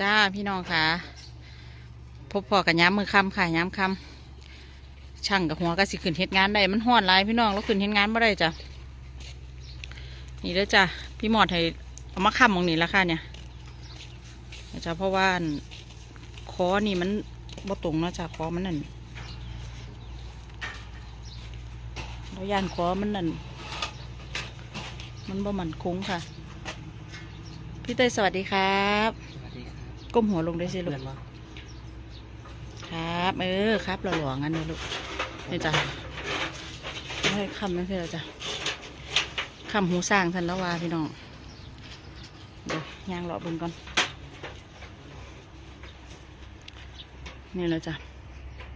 จ้าพี่น้องค่ะ พบพอกับย้ำมือคำค่ะย้ำคำช่างกับหัวก็สิขึ้นเฮ็ดงานได้มันห้อนหลายพี่น้องแล้วขึ้นเฮ็ดงานไม่ได้จ้ะนี่เด้อจ้ะพี่หมอดให้เอามาค้ำมองนี่แล้วค่ะเนี่ยจ้ะเพราะว่าคอนี่มันบ่ตรงเนาะจ้ะคอมันนั่นแล้วย่านคอมันนั่นมันบ่มันคงค่ะพี่เตยสวัสดีครับ ก้มหัวลงได้สิลูเพื่อกนว่าครับ เออครับหล่อๆงั้นเลยลูกนี่จ้ะไม่ให้คำไม่ใช่เหรอจ้ะคำหูสร้างทันแล้วว่าพี่น้องเดี๋ยวย่างเลาะเบนก่อน นี่แหละจ้ะ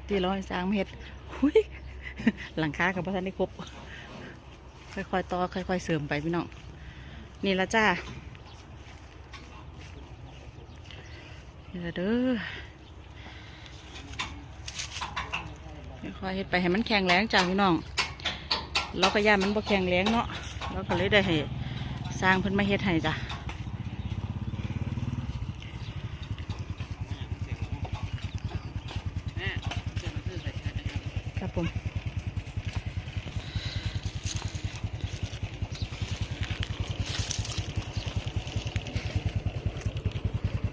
ที่เราให้สร้างเห็ดหุยหลังคากับพระท่านได้ครบค่อยๆต่อค่อย ๆ เสริมไปพี่น้อง นี่ละจ้า นี่ละ เด้อค่อยเฮ็ดไปให้มันแข็งแรงจ้าพี่น้องเราก็ย่ามันบ่แข็งแรงเนาะเราก็เลยได้ให้สร้างเพิ่นมาเฮ็ดให้จ้ะครับผม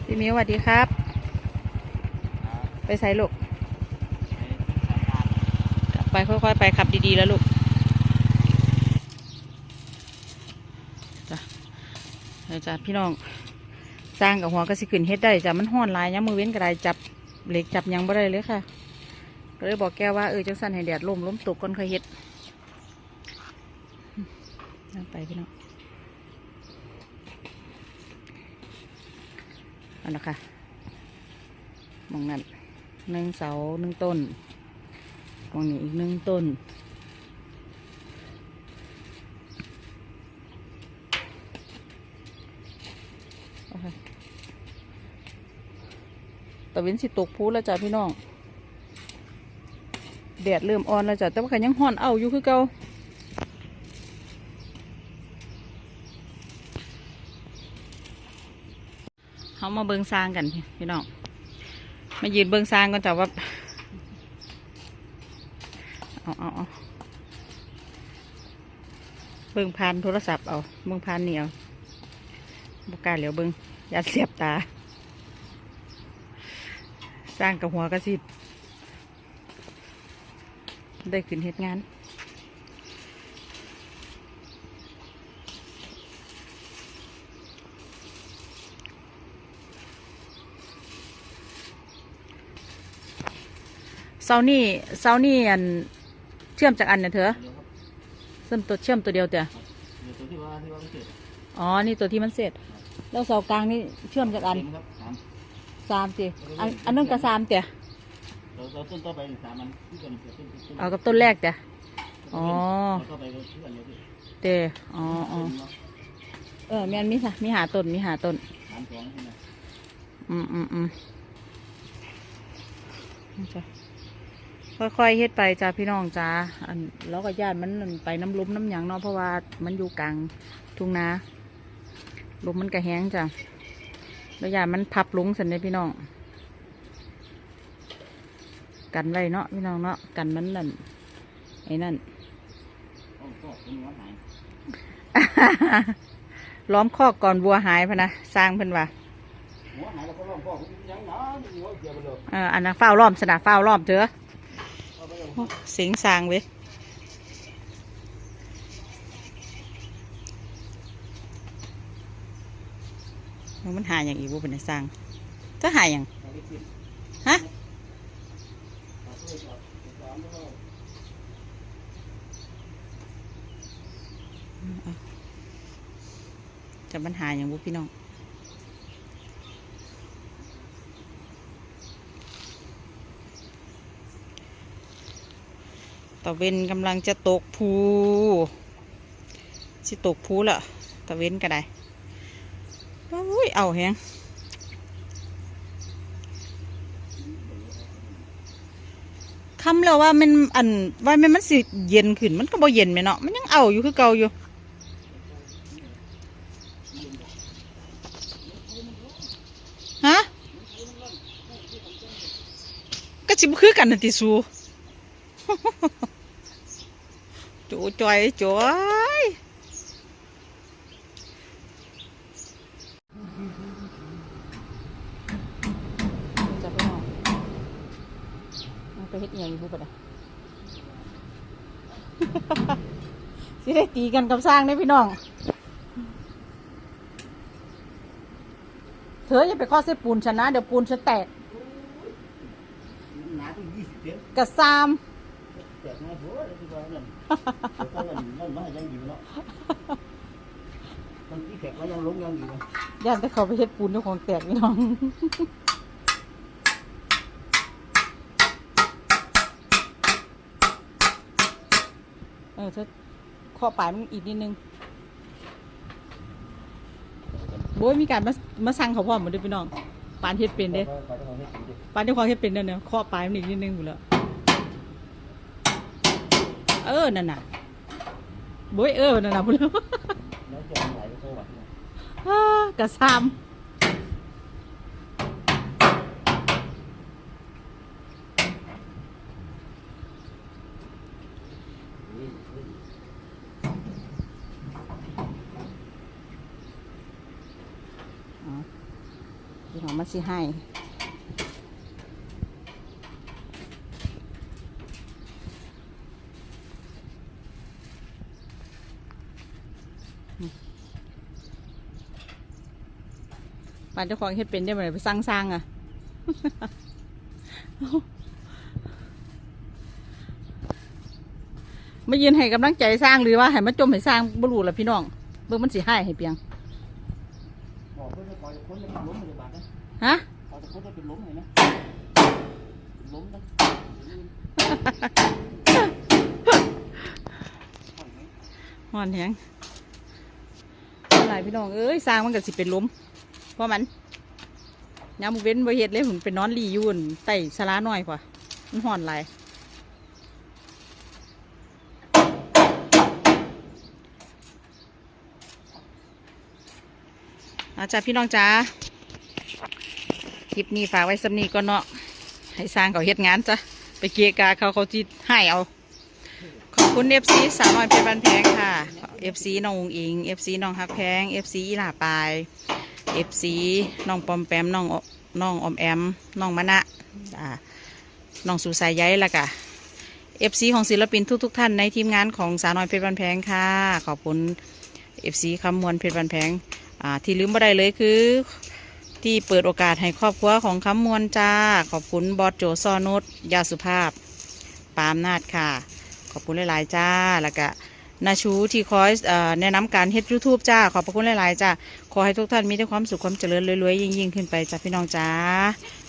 พี่มิวสวัสดีครับ ไปใส่ลูก ไปค่อยๆไปขับดีๆแล้วลูกจ้ะเดี๋ยวจ้ะพี่น้อง สร้างกับหัวก็สิขึ้นเฮ็ดได้จ้ะมันห้อนลายยังมือเว้นกระไดจับเหล็กจับยังบ่ได้เลยค่ะก็เลยบอกแกว่าเออจังสั่นให้แดดลมล้มตกก่อนค่อยเฮ็ดนั่งไปพี่น้องเอันนะคะมองนั่น หนึ่งเสาหนึ่งต้นตรงนี้อีกหนึ่งต้น ตะเวนสิตกพูแล้วจ้ะพี่น้อง แดดเริ่มอ่อนแล้วจ้ะ แต่ว่าขันยังห่อนเอาอยู่คือเก่าเขามาเบิงซางกันพี่น้อง มายืนเบื้องซางกันจ้ะว่าเอาเอาเอาเบื้องผ่านโทรศัพท์เอาเบื้องผ่านนี่เอาบกล้าเหลียวเบื้องอย่าเสียบตา สร้างกับหัวกระสิบได้ขึ้นเหตุงาน เสานี่เสานี่อันเชื่อมจากอันเนี่ยเถอะเดี๋ยวครับเชื่อมตัวเชื่อมตัวเดียวเถอะเดี๋ยวตัวที่ว่าที่ว่าไม่เสร็จอ๋อ นี่ตัวที่มันเสร็จ แล้วเสากลางนี่เชื่อมจากอันเต็มครับสามสามตีอันอันนั้นก็สามเตะเราเราต้นต่อไปสามอันที่กันเกิดต้นต้นเอากับต้นแรกเตะอ๋อ เราต่อไปเราที่กันเดียวที่เตะอ๋ออ๋อเออแม่นมีสะมีหาต้นมีหาต้น สามสองใช่ไหม อืมอืมอืมนี่จ้ะ ค่อยๆเฮ็ดไปจ้าพี่น้องจ้าอันแล้วก็ญาติมันนั่นไปน้ำลมน้ำหยังเนาะเพราะว่ามันอยู่กลางทุ่งนาลมมันกระแห้งจ้ะแล้วญาติมันพับลงสันเลยพี่น้อง กันไว้เนาะพี่น้องเนาะกันมันนั่นไอ้นั่นโอ้ก็เป็นหัวหายล้อมคอกก่อนวัวหายพะนะสร้างเพิ่นว่าหัวหายแล้วก็ร้องพ่อคุณยังหนาหัวเกี่ยวไปเลยเอออันนั้นเฝ้าล้อมสนะเฝ้าล้อมเถอะ เสียงสางเลยมันหายอย่างอีบุเป็นสร้างก็หายอย่างฮะจะมันหายอย่างบุพี่น้องะเวนกำลังจะตกภูที่ตกภูละตะเวนกันได้โอ้ยเอาแหงคำแล้วว่ามันอันว่ามันมันสิเย็นขึ้นมันก็บ่เย็นไหมเนาะมันยังเอาอยู่คือเก่าอยู่ฮะก็ชิบคือกันนะติสู จอยจอยจับไปน่อยมันไปเฮ็ดอหย่างอยู่บุปะเนี่ยสิได้ตีกันกับสร้างได้พี่น้อง เธออย่าไปข้อเส้ปูนฉันะ เดี๋ยวปูนฉันแตกกระซาม แตกมาหัวเลยที่ว่านั่นแต่ก็ยังนั่นมายังอยู่เนาะบางทีแตกก็ยังลงยังอยู่นะย่านแต่เขาไปเฮ็ดปูนเจ้าของแตกพี่น้องเออเธอข้อปลายมันอีกนิดนึงโบยมีการมามาสั่งเขาพร้อมหมดเลยพี่น้องปานเฮ็ดเป็นเด้ปต้องเอาให้ถึงดิปานเจ้าของเฮ็ดเป็นเด้อเนี่ยข้อปลายมันอีกนิดนึงอยู่แล้ว เออนั่นน่ะโบยเออนั่นน่ะพุ่นแล้วแล้วจะไหนไปเข้าวัดเนี่ยกระซามอ๋อพี่น้องมาสิให้ ปานเจ้าของเฮ็ดเป็นได้ไหมไปสร้างสร้างๆอะมายืนให้กำลังใจสร้างหรือว่าให้มาจมให้สร้างบรูละพี่น้องเบิ่งมันสิให้ให้เปียงบอกเพื่อนก่อนจะค้นจะเป็นล้มเลยบาทนะฮะก่อนจะค้นจะเป็นล้มเลยนะล้มนะหอนแหงอะไรพี่น้องเอ้ยสร้างมันก็สิเป็นลม พราะมันยามมื้อเว้นบ่เฮ็ดเลยผมไปนอนรียู่นใต้สลาน้อยกว่ามันห่อนหลายอาจ้าพี่น้องจ้าคลิปนี้ฝากไว้สำนีก่อนเนาะให้สร้างเขาเฮ็ดงานจ้ะไปเกียกาเขาเขาจีให้เอา ขอบคุณเอฟซีสาวน้อยเพชรบ้านแพงค่ะเอฟซีน้องอุงอิงเอฟซีน้องฮักแพงเอฟซีอีหลาปาย เอฟซีน้องปอมแปมน้องอน้องอมแอมน้องมะนะอ่าน้องสุสายใยล้วก็เอฟซีของศิลปินทุกๆทท่านในทีมงานของสาวน้อยเพชรบ้านแพงค่ะ ขอบคุณเอฟซีคำมวลเพชรบ้านแพงอ่าที่ลืมไม่ได้เลยคือ ที่เปิดโอกาสให้ครอบครัวของคำมวลจ้า ขอบคุณบอสโจซอนุชยาสุภาพ ปามนาดค่ะ ขอบคุณหลายๆจ้าแล้วก็ นาชูที่คอยอแนะนำการเฮ็ดยูทูบจ้า ขอบพระคุณหลาย ๆ จ้า ขอให้ทุกท่านมีแต่ความสุขความเจริญรวย ๆ ยิ่ง ๆ ขึ้นไปจ้าพี่น้องจ้า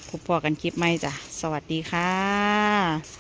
พบพอกันคลิปใหม่จ้าสวัสดีค่ะ